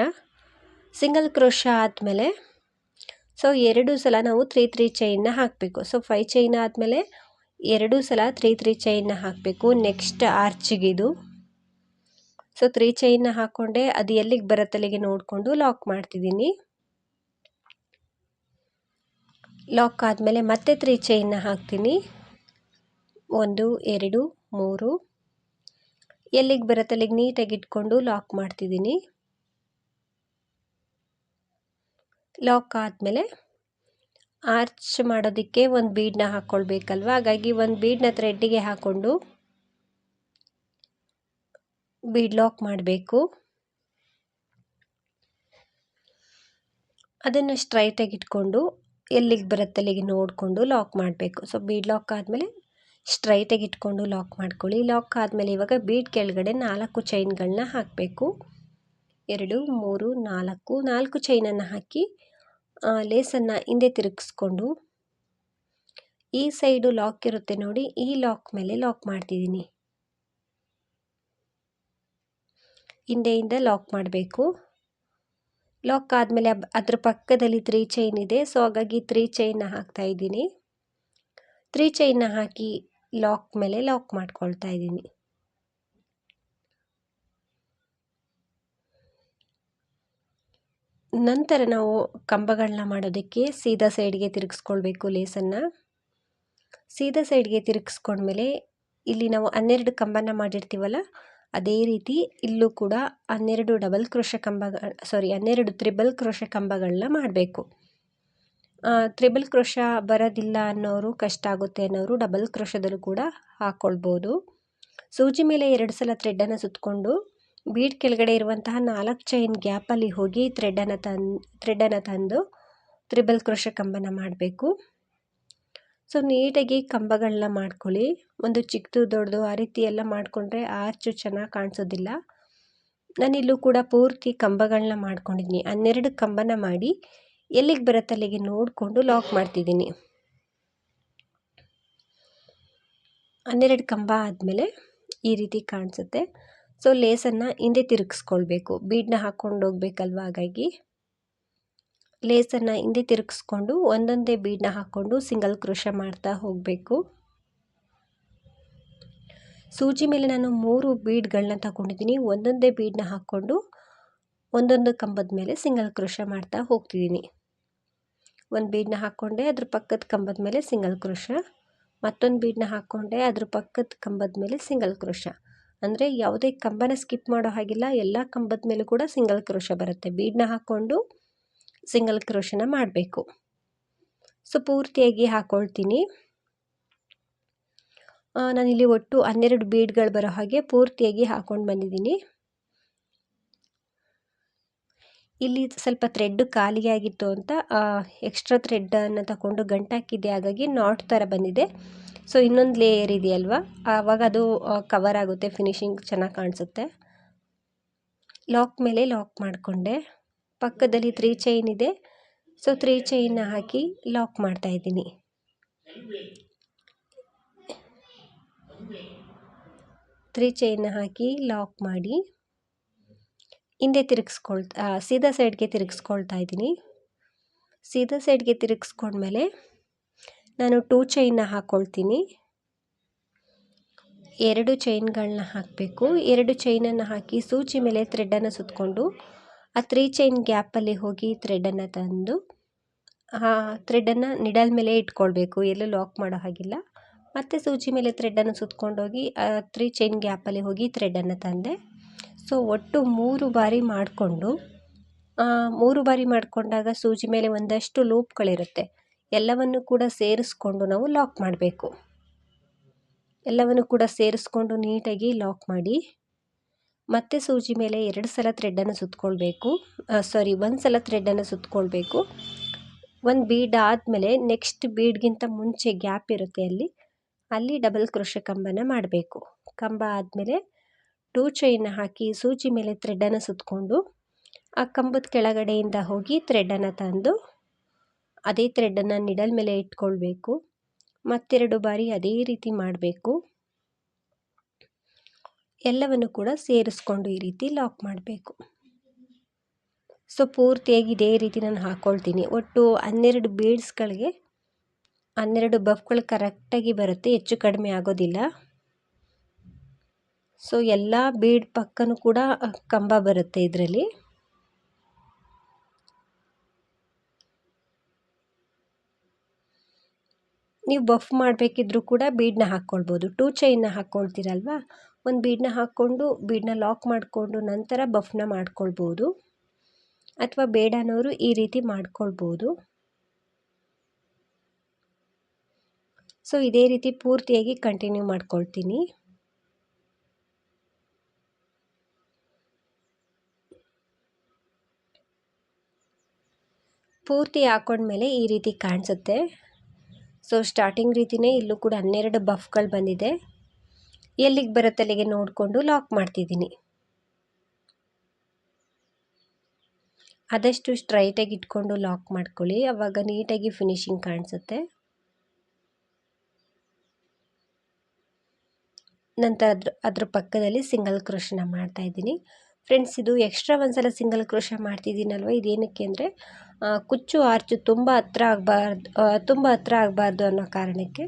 ಸಿಂಗಲ್ ಕ್ರೋಶ ಆದಮೇಲೆ ಸೊ ಎರಡು ಸಲ ನಾವು ತ್ರೀ ತ್ರೀ ಚೈನ್ನ ಹಾಕಬೇಕು. ಸೊ ಫೈ ಚೈನ್ ಆದಮೇಲೆ ಎರಡು ಸಲ ತ್ರೀ ತ್ರೀ ಚೈನ್ನ ಹಾಕಬೇಕು. ನೆಕ್ಸ್ಟ್ ಆರ್ಚಿಗಿದು ಸೊ ತ್ರೀ ಚೈನ್ನ ಹಾಕ್ಕೊಂಡೆ ಅದು ಎಲ್ಲಿಗೆ ಬರತ್ತಲ್ಲಿಗೆ ನೋಡಿಕೊಂಡು ಲಾಕ್ ಮಾಡ್ತಿದ್ದೀನಿ. ಲಾಕ್ ಆದಮೇಲೆ ಮತ್ತೆ ತ್ರೀ ಚೈನ್ನ ಹಾಕ್ತೀನಿ. ಒಂದು, ಎರಡು, ಮೂರು. ಎಲ್ಲಿಗೆ ಬರತ್ತಲ್ಲಿಗೆ ನೀಟಾಗಿ ಇಟ್ಕೊಂಡು ಲಾಕ್ ಮಾಡ್ತಿದ್ದೀನಿ. ಲಾಕ್ ಆದಮೇಲೆ ಆರ್ಚ್ ಮಾಡೋದಕ್ಕೆ ಒಂದು ಬೀಡನ್ನ ಹಾಕ್ಕೊಳ್ಬೇಕಲ್ವ ಹಾಗಾಗಿ ಒಂದು ಬೀಡನ್ನ ಥ್ರೆಡ್ಡಿಗೆ ಹಾಕ್ಕೊಂಡು ಬೀಡ್ ಲಾಕ್ ಮಾಡಬೇಕು. ಅದನ್ನು ಸ್ಟ್ರೈಟಾಗಿ ಇಟ್ಕೊಂಡು ಎಲ್ಲಿಗೆ ಬರುತ್ತೆ ಅಲ್ಲಿಗೆ ನೋಡಿಕೊಂಡು ಲಾಕ್ ಮಾಡಬೇಕು. ಸೊ ಬೀಡ್ ಲಾಕ್ ಆದಮೇಲೆ ಸ್ಟ್ರೈಟಾಗಿ ಇಟ್ಕೊಂಡು ಲಾಕ್ ಮಾಡ್ಕೊಳ್ಳಿ. ಲಾಕ್ ಆದಮೇಲೆ ಇವಾಗ ಬೀಡ್ ಕೆಳಗಡೆ ನಾಲ್ಕು ಚೈನ್ಗಳನ್ನ ಹಾಕಬೇಕು. ಎರಡು, ಮೂರು, ನಾಲ್ಕು ನಾಲ್ಕು ಚೈನನ್ನು ಹಾಕಿ ಲೇಸನ್ನು ಹಿಂದೆ ತಿರುಗಿಸ್ಕೊಂಡು ಈ ಸೈಡು ಲಾಕ್ ಇರುತ್ತೆ ನೋಡಿ, ಈ ಲಾಕ್ ಮೇಲೆ ಲಾಕ್ ಮಾಡ್ತಿದ್ದೀನಿ. ಹಿಂದೆಯಿಂದ ಲಾಕ್ ಮಾಡಬೇಕು. ಲಾಕ್ ಆದಮೇಲೆ ಅದ್ರ ಪಕ್ಕದಲ್ಲಿ ತ್ರೀ ಚೈನ್ ಇದೆ, ಸೊ ಹಾಗಾಗಿ ತ್ರೀ ಚೈನ್ನ ಹಾಕ್ತಾ ಇದ್ದೀನಿ. ತ್ರೀ ಚೈನ್ನ ಹಾಕಿ ಲಾಕ್ ಮೇಲೆ ಲಾಕ್ ಮಾಡ್ಕೊಳ್ತಾ ಇದ್ದೀನಿ. ನಂತರ ನಾವು ಕಂಬಗಳನ್ನ ಮಾಡೋದಕ್ಕೆ ಸೀದಾ ಸೈಡ್ಗೆ ತಿರುಗಿಸ್ಕೊಳ್ಬೇಕು ಲೇಸನ್ನು. ಸೀದಾ ಸೈಡ್ಗೆ ತಿರುಗಿಸ್ಕೊಂಡ್ಮೇಲೆ ಇಲ್ಲಿ ನಾವು ಹನ್ನೆರಡು ಕಂಬನ ಮಾಡಿರ್ತೀವಲ್ಲ, ಅದೇ ರೀತಿ ಇಲ್ಲೂ ಕೂಡ ಹನ್ನೆರಡು ಡಬಲ್ ಕ್ರೋಶ ಕಂಬ ಸಾರಿ ಹನ್ನೆರಡು ತ್ರಿಬಲ್ ಕ್ರೋಶ ಕಂಬಗಳನ್ನ ಮಾಡಬೇಕು. ತ್ರಿಬಲ್ ಕ್ರೋಶ ಬರೋದಿಲ್ಲ ಅನ್ನೋರು, ಕಷ್ಟ ಆಗುತ್ತೆ ಅನ್ನೋರು ಡಬಲ್ ಕ್ರೋಶದಲ್ಲೂ ಕೂಡ ಹಾಕ್ಕೊಳ್ಬೋದು ಸೂಜಿ ಮೇಲೆ ಎರಡು ಸಲ ಥ್ರೆಡ್ಡನ್ನು ಸುತ್ತಕೊಂಡು ಬೀಡ್ ಕೆಳಗಡೆ ಇರುವಂತಹ ನಾಲ್ಕು ಚೈನ್ ಗ್ಯಾಪಲ್ಲಿ ಹೋಗಿ ಥ್ರೆಡನ್ನು ತಂದು ಥ್ರೆಡನ್ನು ತಂದು ತ್ರಿಬಲ್ ಕ್ರೋಶ ಕಂಬನ ಮಾಡಬೇಕು. ಸೊ ನೀಟಾಗಿ ಕಂಬಗಳನ್ನ ಮಾಡ್ಕೊಳ್ಳಿ. ಒಂದು ಚಿಕ್ಕದು ದೊಡ್ಡದು ಆ ರೀತಿ ಎಲ್ಲ ಮಾಡಿಕೊಂಡ್ರೆ ಆರ್ಚು ಚೆನ್ನಾಗಿ ಕಾಣಿಸೋದಿಲ್ಲ. ನಾನಿಲ್ಲೂ ಕೂಡ ಪೂರ್ತಿ ಕಂಬಗಳನ್ನ ಮಾಡ್ಕೊಂಡಿದ್ದೀನಿ ಹನ್ನೆರಡು ಕಂಬನ ಮಾಡಿ ಎಲ್ಲಿಗೆ ಬರುತ್ತೆ ಅಲ್ಲಿಗೆ ನೋಡಿಕೊಂಡು ಲಾಕ್ ಮಾಡ್ತಿದ್ದೀನಿ. ಹನ್ನೆರಡು ಕಂಬ ಆದಮೇಲೆ ಈ ರೀತಿ ಕಾಣಿಸುತ್ತೆ. ಸೊ ಲೇಸನ್ನು ಹಿಂದೆ ತಿರುಗಿಸ್ಕೊಳ್ಬೇಕು. ಬೀಡನ್ನ ಹಾಕ್ಕೊಂಡು ಹೋಗ್ಬೇಕಲ್ವ? ಹಾಗಾಗಿ ಲೇಸನ್ನು ಹಿಂದೆ ತಿರುಗಿಸ್ಕೊಂಡು ಒಂದೊಂದೇ ಬೀಡನ್ನ ಹಾಕ್ಕೊಂಡು ಸಿಂಗಲ್ ಕ್ರೋಶ ಮಾಡ್ತಾ ಹೋಗಬೇಕು. ಸೂಜಿ ಮೇಲೆ ನಾನು ಮೂರು ಬೀಡ್ಗಳನ್ನ ತಗೊಂಡಿದ್ದೀನಿ. ಒಂದೊಂದೇ ಬೀಡನ್ನ ಹಾಕ್ಕೊಂಡು ಒಂದೊಂದು ಕಂಬದ ಮೇಲೆ ಸಿಂಗಲ್ ಕ್ರೋಶ ಮಾಡ್ತಾ ಹೋಗ್ತಿದ್ದೀನಿ. ಒಂದು ಬೀಡನ್ನ ಹಾಕ್ಕೊಂಡೆ, ಅದ್ರ ಪಕ್ಕದ ಕಂಬದ ಮೇಲೆ ಸಿಂಗಲ್ ಕ್ರೋಶ ಮತ್ತೊಂದು ಬೀಡನ್ನ ಹಾಕ್ಕೊಂಡೆ, ಅದ್ರ ಪಕ್ಕದ ಕಂಬದ ಮೇಲೆ ಸಿಂಗಲ್ ಕ್ರೋಶ ಅಂದರೆ ಯಾವುದೇ ಕಂಬನ ಸ್ಕಿಪ್ ಮಾಡೋ ಹಾಗಿಲ್ಲ, ಎಲ್ಲ ಕಂಬದ ಮೇಲೂ ಕೂಡ ಸಿಂಗಲ್ ಕ್ರೋಶ ಬರುತ್ತೆ. ಬೀಡನ್ನ ಹಾಕ್ಕೊಂಡು ಸಿಂಗಲ್ ಕ್ರೋಶನ ಮಾಡಬೇಕು. ಸೊ ಪೂರ್ತಿಯಾಗಿ ಹಾಕ್ಕೊಳ್ತೀನಿ ನಾನಿಲ್ಲಿ ಒಟ್ಟು ಹನ್ನೆರಡು ಬೀಡ್ಗಳು ಬರೋ ಹಾಗೆ ಪೂರ್ತಿಯಾಗಿ ಹಾಕ್ಕೊಂಡು ಬಂದಿದ್ದೀನಿ. ಇಲ್ಲಿ ಸ್ವಲ್ಪ ಥ್ರೆಡ್ ಖಾಲಿಯಾಗಿತ್ತು ಅಂತ ಎಕ್ಸ್ಟ್ರಾ ಥ್ರೆಡ್ಡನ್ನು ತಗೊಂಡು ಗಂಟಾಕಿದ್ದೆ ಹಾಗಾಗಿ ನಾಟ್ ಥರ ಬಂದಿದೆ. ಸೊ ಇನ್ನೊಂದು ಲೇಯರ್ ಇದೆಯಲ್ವಾ? ಆವಾಗ ಅದು ಕವರ್ ಆಗುತ್ತೆ ಫಿನಿಶಿಂಗ್ ಚೆನ್ನಾಗಿ ಕಾಣಿಸುತ್ತೆ. ಲಾಕ್ ಮೇಲೆ ಲಾಕ್ ಮಾಡಿಕೊಂಡೆ. ಪಕ್ಕದಲ್ಲಿ ತ್ರೀ ಚೈನ್ ಇದೆ. ಸೊ ತ್ರೀ ಚೈನ್ನ ಹಾಕಿ ಲಾಕ್ ಮಾಡ್ತಾ ಇದ್ದೀನಿ. ತ್ರೀ ಚೈನ್ನ ಹಾಕಿ ಲಾಕ್ ಮಾಡಿ, ಹಿಂದೆ ತಿರುಗಿಸ್ಕೊಳ್ತಾ ಸೀದಾ ಸೈಡ್ಗೆ ತಿರುಗಿಸ್ಕೊಳ್ತಾ ಇದ್ದೀನಿ. ಸೀದಾ ಸೈಡ್ಗೆ ತಿರುಗಿಸ್ಕೊಂಡ್ಮೇಲೆ ನಾನು ಟೂ ಚೈನ್ನ ಹಾಕ್ಕೊಳ್ತೀನಿ ಎರಡು ಚೈನ್ಗಳನ್ನ ಹಾಕಬೇಕು. ಎರಡು ಚೈನನ್ನು ಹಾಕಿ ಸೂಚಿ ಮೇಲೆ ಥ್ರೆಡನ್ನು ಸುತ್ತಕೊಂಡು ಆ ತ್ರೀ ಚೈನ್ ಗ್ಯಾಪಲ್ಲಿ ಹೋಗಿ ಥ್ರೆಡನ್ನು ತಂದು, ಆ ಥ್ರೆಡನ್ನು ನಿಡಲ್ ಮೇಲೆ ಇಟ್ಕೊಳ್ಬೇಕು. ಎಲ್ಲೂ ಲಾಕ್ ಮಾಡೋ ಹಾಗಿಲ್ಲ. ಮತ್ತು ಸೂಜಿ ಮೇಲೆ ಥ್ರೆಡನ್ನು ಸುತ್ಕೊಂಡೋಗಿ ತ್ರೀ ಚೈನ್ ಗ್ಯಾಪಲ್ಲಿ ಹೋಗಿ ಥ್ರೆಡನ್ನು ತಂದೆ. ಸೊ ಒಟ್ಟು ಮೂರು ಬಾರಿ ಮಾಡಿಕೊಂಡು ಮೂರು ಬಾರಿ ಮಾಡಿಕೊಂಡಾಗ ಸೂಜಿ ಮೇಲೆ ಒಂದಷ್ಟು ಲೂಪ್ಗಳಿರುತ್ತೆ ಎಲ್ಲವನ್ನು ಕೂಡ ಸೇರಿಸ್ಕೊಂಡು ನಾವು ಲಾಕ್ ಮಾಡಬೇಕು. ಎಲ್ಲವನ್ನು ಕೂಡ ಸೇರಿಸ್ಕೊಂಡು ನೀಟಾಗಿ ಲಾಕ್ ಮಾಡಿ, ಮತ್ತೆ ಸೂಜಿ ಮೇಲೆ ಎರಡು ಸಲ ಥ್ರೆಡ್ಡನ್ನು ಸುತ್ತಕೊಳ್ಬೇಕು ಸಾರಿ ಒಂದು ಸಲ ಥ್ರೆಡ್ಡನ್ನು ಸುತ್ತಕೊಳ್ಬೇಕು ಒಂದು ಬೀಡ್ ಆದಮೇಲೆ ನೆಕ್ಸ್ಟ್ ಬೀಡ್ಗಿಂತ ಮುಂಚೆ ಗ್ಯಾಪ್ ಇರುತ್ತೆ ಅಲ್ಲಿ ಅಲ್ಲಿ ಡಬಲ್ ಕ್ರೋಶ ಕಂಬನ ಮಾಡಬೇಕು. ಕಂಬ ಆದಮೇಲೆ ಟೂ ಚೈನ್ ಹಾಕಿ ಸೂಜಿ ಮೇಲೆ ಥ್ರೆಡ್ಡನ್ನು ಸುತ್ತಕೊಂಡು ಆ ಕಂಬದ ಕೆಳಗಡೆಯಿಂದ ಹೋಗಿ ಥ್ರೆಡ್ಡನ್ನು ತಂದು ಅದೇ ಥ್ರೆಡನ್ನು ನಿಡಲ್ ಮೇಲೆ ಇಟ್ಕೊಳ್ಬೇಕು. ಮತ್ತೆರಡು ಬಾರಿ ಅದೇ ರೀತಿ ಮಾಡಬೇಕು. ಎಲ್ಲವನ್ನು ಕೂಡ ಸೇರಿಸ್ಕೊಂಡು ಈ ರೀತಿ ಲಾಕ್ ಮಾಡಬೇಕು. ಸೊ, ಪೂರ್ತಿಯಾಗಿ ಇದೇ ರೀತಿ ನಾನು ಹಾಕ್ಕೊಳ್ತೀನಿ ಒಟ್ಟು ಹನ್ನೆರಡು ಬೀಡ್ಸ್ಗಳಿಗೆ, ಹನ್ನೆರಡು ಬಫ್ಗಳು ಕರೆಕ್ಟಾಗಿ ಬರುತ್ತೆ. ಹೆಚ್ಚು ಕಡಿಮೆ ಆಗೋದಿಲ್ಲ. ಸೊ, ಎಲ್ಲ ಬೀಡ್ ಪಕ್ಕನೂ ಕೂಡ ಕಂಬ ಬರುತ್ತೆ ಇದರಲ್ಲಿ. ನೀವು ಬಫ್ ಮಾಡಬೇಕಿದ್ರೂ ಕೂಡ ಬೀಡನ್ನ ಹಾಕ್ಕೊಳ್ಬೋದು. ಟೂ ಚೈನ್ನ ಹಾಕ್ಕೊಳ್ತೀರಲ್ವ? ಒಂದು ಬೀಡನ್ನ ಹಾಕ್ಕೊಂಡು ಬೀಡನ್ನ ಲಾಕ್ ಮಾಡಿಕೊಂಡು ನಂತರ ಬಫ್ನ ಮಾಡ್ಕೊಳ್ಬೋದು. ಅಥವಾ ಬೇಡನವರು ಈ ರೀತಿ ಮಾಡ್ಕೊಳ್ಬೋದು. ಸೊ ಇದೇ ರೀತಿ ಪೂರ್ತಿಯಾಗಿ ಕಂಟಿನ್ಯೂ ಮಾಡ್ಕೊಳ್ತೀನಿ. ಪೂರ್ತಿ ಹಾಕೊಂಡ್ಮೇಲೆ ಈ ರೀತಿ ಕಾಣಿಸುತ್ತೆ. ಸೊ ಸ್ಟಾರ್ಟಿಂಗ್ ರೀತಿಯೇ ಇಲ್ಲೂ ಕೂಡ ಹನ್ನೆರಡು ಬಫ್ಗಳು ಬಂದಿದೆ. ಎಲ್ಲಿಗೆ ಬರುತ್ತೆ ಅಲ್ಲಿಗೆ ನೋಡಿಕೊಂಡು ಲಾಕ್ ಮಾಡ್ತಿದ್ದೀನಿ. ಆದಷ್ಟು ಸ್ಟ್ರೈಟಾಗಿ ಇಟ್ಕೊಂಡು ಲಾಕ್ ಮಾಡ್ಕೊಳ್ಳಿ. ಆವಾಗ ನೀಟಾಗಿ ಫಿನಿಶಿಂಗ್ ಕಾಣಿಸುತ್ತೆ. ನಂತರ ಅದ್ರ ಅದ್ರ ಪಕ್ಕದಲ್ಲಿ ಸಿಂಗಲ್ ಕ್ರೋಶನ ಮಾಡ್ತಾ ಇದ್ದೀನಿ. ಫ್ರೆಂಡ್ಸ್ ಇದು ಎಕ್ಸ್ಟ್ರಾ ಒಂದ್ಸಲ ಸಿಂಗಲ್ ಕ್ರೋಶ ಮಾಡ್ತಿದ್ದೀನಲ್ವ? ಇದೇನಕ್ಕೆ ಅಂದರೆ ಕುಚ್ಚು ಆರ್ಚು ತುಂಬ ಹತ್ರ ಆಗಬಾರ್ದು ತುಂಬ ಹತ್ರ ಆಗಬಾರ್ದು ಅನ್ನೋ ಕಾರಣಕ್ಕೆ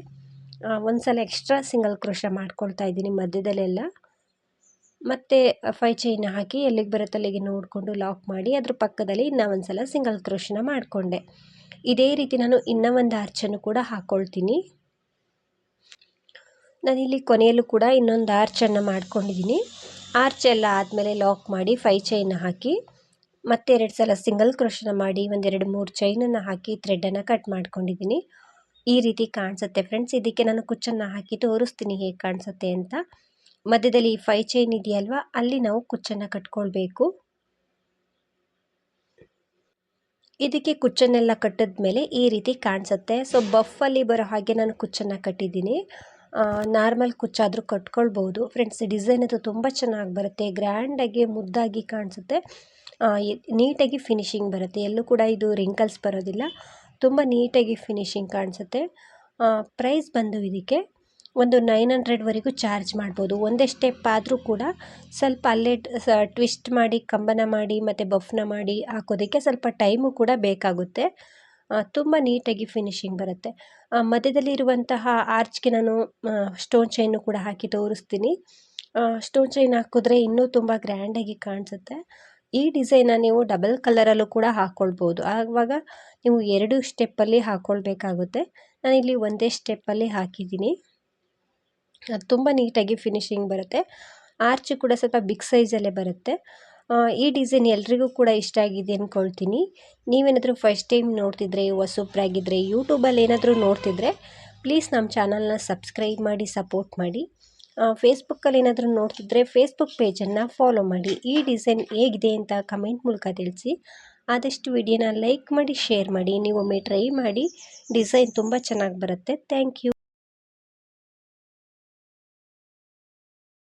ಒಂದು ಸಲ ಎಕ್ಸ್ಟ್ರಾ ಸಿಂಗಲ್ ಕ್ರೋಶ ಮಾಡ್ಕೊಳ್ತಾ ಇದ್ದೀನಿ ಮಧ್ಯದಲ್ಲೆಲ್ಲ. ಮತ್ತು ಫೈ ಚೈನ್ ಹಾಕಿ ಎಲ್ಲಿಗೆ ಬರುತ್ತೆ ಅಲ್ಲಿಗೆ ನೋಡಿಕೊಂಡು ಲಾಕ್ ಮಾಡಿ ಅದ್ರ ಪಕ್ಕದಲ್ಲಿ ಇನ್ನೂ ಒಂದು ಸಲ ಸಿಂಗಲ್ ಕ್ರೋಶನ ಮಾಡಿಕೊಂಡೆ. ಇದೇ ರೀತಿ ನಾನು ಇನ್ನೂ ಒಂದು ಆರ್ಚನ್ನು ಕೂಡ ಹಾಕ್ಕೊಳ್ತೀನಿ ನಾನಿಲ್ಲಿ ಕೊನೆಯಲ್ಲೂ ಕೂಡ ಇನ್ನೊಂದು ಆರ್ಚನ್ನು ಮಾಡ್ಕೊಂಡಿದ್ದೀನಿ. ಆರ್ಚ್ ಎಲ್ಲ ಆದಮೇಲೆ ಲಾಕ್ ಮಾಡಿ ಫೈ ಚೈನ್ ಹಾಕಿ, ಮತ್ತೆ ಎರಡು ಸಲ ಸಿಂಗಲ್ ಕ್ರೋಶನ ಮಾಡಿ, ಒಂದೆರಡು ಮೂರು ಚೈನನ್ನು ಹಾಕಿ ಥ್ರೆಡನ್ನು ಕಟ್ ಮಾಡ್ಕೊಂಡಿದ್ದೀನಿ ಈ ರೀತಿ ಕಾಣಿಸುತ್ತೆ ಫ್ರೆಂಡ್ಸ್ ಇದಕ್ಕೆ ನಾನು ಕುಚ್ಚನ್ನು ಹಾಕಿ ತೋರಿಸ್ತೀನಿ ಹೇಗೆ ಕಾಣಿಸುತ್ತೆ ಅಂತ. ಮಧ್ಯದಲ್ಲಿ ಫೈ ಚೈನ್ ಇದೆಯಲ್ವ? ಅಲ್ಲಿ ನಾವು ಕುಚ್ಚನ್ನು ಕಟ್ಕೊಳ್ಬೇಕು. ಇದಕ್ಕೆ ಕುಚ್ಚನ್ನೆಲ್ಲ ಕಟ್ಟಿದ್ಮೇಲೆ ಈ ರೀತಿ ಕಾಣಿಸುತ್ತೆ. ಸೊ ಬಫಲ್ಲಿ ಬರೋ ಹಾಗೆ ನಾನು ಕುಚ್ಚನ್ನು ಕಟ್ಟಿದ್ದೀನಿ ನಾರ್ಮಲ್ ಕುಚ್ಚಾದರೂ ಕಟ್ಕೊಳ್ಬೋದು. ಫ್ರೆಂಡ್ಸ್ ಡಿಸೈನ್ ಅದು ತುಂಬ ಚೆನ್ನಾಗಿ ಬರುತ್ತೆ. ಗ್ರ್ಯಾಂಡಾಗಿ ಮುದ್ದಾಗಿ ಕಾಣಿಸುತ್ತೆ. ನೀಟಾಗಿ ಫಿನಿಶಿಂಗ್ ಬರುತ್ತೆ. ಎಲ್ಲೂ ಕೂಡ ಇದು ರಿಂಕಲ್ಸ್ ಬರೋದಿಲ್ಲ. ತುಂಬ ನೀಟಾಗಿ ಫಿನಿಶಿಂಗ್ ಕಾಣಿಸುತ್ತೆ. ಪ್ರೈಸ್ ಬಂದು ಇದಕ್ಕೆ ಒಂದು ನೈನ್ ಹಂಡ್ರೆಡ್ವರೆಗೂ ಚಾರ್ಜ್ ಮಾಡ್ಬೋದು. ಒಂದೇ ಸ್ಟೆಪ್ ಆದರೂ ಕೂಡ ಸ್ವಲ್ಪ ಅಲ್ಲೇ ಟ್ವಿಸ್ಟ್ ಮಾಡಿ, ಕಂಬನ ಮಾಡಿ, ಮತ್ತು ಬಫ್ನ ಮಾಡಿ ಹಾಕೋದಕ್ಕೆ ಸ್ವಲ್ಪ ಟೈಮು ಕೂಡ ಬೇಕಾಗುತ್ತೆ. ತುಂಬ ನೀಟಾಗಿ ಫಿನಿಶಿಂಗ್ ಬರುತ್ತೆ. ಮಧ್ಯದಲ್ಲಿರುವಂತಹ ಆರ್ಚ್ಗೆ ನಾನು ಸ್ಟೋನ್ ಚೈನು ಕೂಡ ಹಾಕಿ ತೋರಿಸ್ತೀನಿ. ಸ್ಟೋನ್ ಚೈನ್ ಹಾಕಿದ್ರೆ ಇನ್ನೂ ತುಂಬ ಗ್ರ್ಯಾಂಡಾಗಿ ಕಾಣಿಸುತ್ತೆ. ಈ ಡಿಸೈನ ನೀವು ಡಬಲ್ ಕಲರಲ್ಲೂ ಕೂಡ ಹಾಕ್ಕೊಳ್ಬೋದು ಆವಾಗ ನೀವು ಎರಡು ಸ್ಟೆಪ್ಪಲ್ಲಿ ಹಾಕ್ಕೊಳ್ಬೇಕಾಗುತ್ತೆ ನಾನಿಲ್ಲಿ ಒಂದೇ ಸ್ಟೆಪ್ಪಲ್ಲಿ ಹಾಕಿದ್ದೀನಿ. ತುಂಬ ನೀಟಾಗಿ ಫಿನಿಶಿಂಗ್ ಬರುತ್ತೆ. ಆರ್ಚ್ ಕೂಡ ಸ್ವಲ್ಪ ಬಿಗ್ ಸೈಜಲ್ಲೇ ಬರುತ್ತೆ. ಈ ಡಿಸೈನ್ ಎಲ್ರಿಗೂ ಕೂಡ ಇಷ್ಟ ಆಗಿದೆ ಅಂದ್ಕೊಳ್ತೀನಿ ನೀವೇನಾದರೂ ಫಸ್ಟ್ ಟೈಮ್ ನೋಡ್ತಿದ್ರೆ ಹೊಸಬ್ರಾಗಿದ್ದರೆ ಯೂಟ್ಯೂಬಲ್ಲಿ ಏನಾದರೂ ನೋಡ್ತಿದ್ರೆ ಪ್ಲೀಸ್ ನಮ್ಮ ಚಾನಲ್ನ ಸಬ್ಸ್ಕ್ರೈಬ್ ಮಾಡಿ ಸಪೋರ್ಟ್ ಮಾಡಿ. ಫೇಸ್ಬುಕ್ಕಲ್ಲಿ ಏನಾದರೂ ನೋಡ್ತಿದ್ರೆ ಫೇಸ್ಬುಕ್ ಪೇಜನ್ನು ಫಾಲೋ ಮಾಡಿ. ಈ ಡಿಸೈನ್ ಹೇಗಿದೆ ಅಂತ ಕಮೆಂಟ್ ಮೂಲಕ ತಿಳಿಸಿ. ಆದಷ್ಟು ವಿಡಿಯೋನ ಲೈಕ್ ಮಾಡಿ ಶೇರ್ ಮಾಡಿ, ನೀವೊಮ್ಮೆ ಟ್ರೈ ಮಾಡಿ. ಡಿಸೈನ್ ತುಂಬ ಚೆನ್ನಾಗಿ ಬರುತ್ತೆ. Thank you